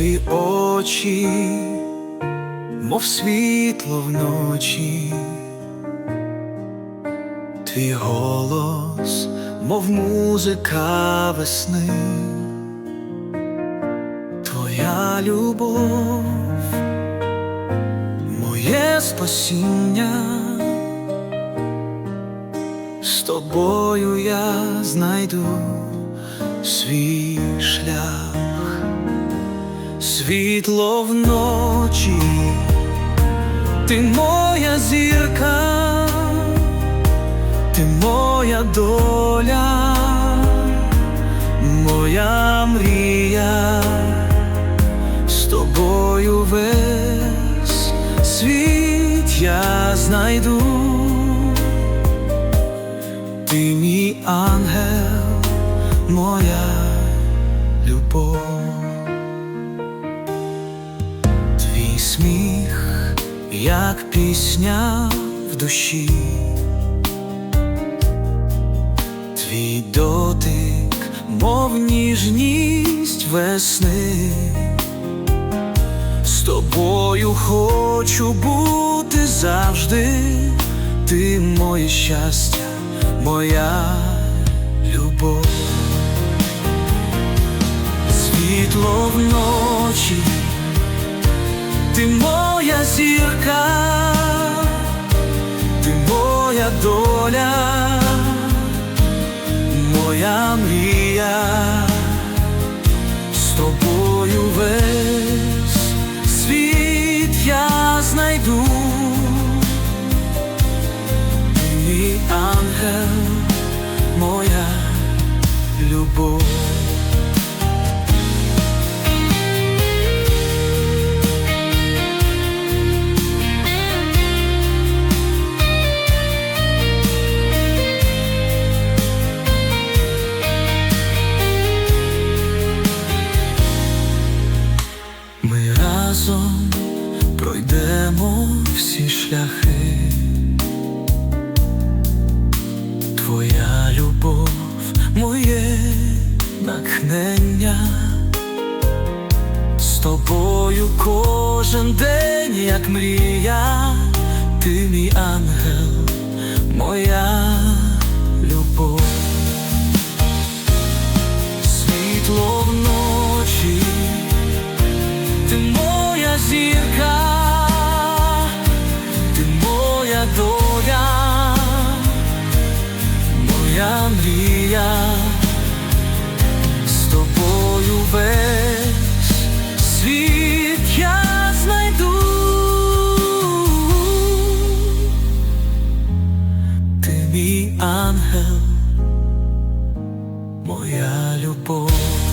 твої очі, мов світло вночі, твій голос, мов музика весни, твоя любов, моє спасіння. З тобою я знайду свій шлях, світло вночі, ти моя зірка, ти моя доля, моя мрія, з тобою весь світ я знайду. Ти мій ангел, моя любов, як пісня в душі, твій дотик, мов ніжність весни, з тобою хочу бути завжди, ти моє щастя моя любов, світло вночі, ти моя зірка, ти моя доля, шляхи, твоя любов моє натхнення, з тобою кожен день, як мрія, ти мій ангел, моя любов, світло вночі, ти моя зірка. Андрія, з тобою весь світ я знайду, ти мій ангел, моя любов.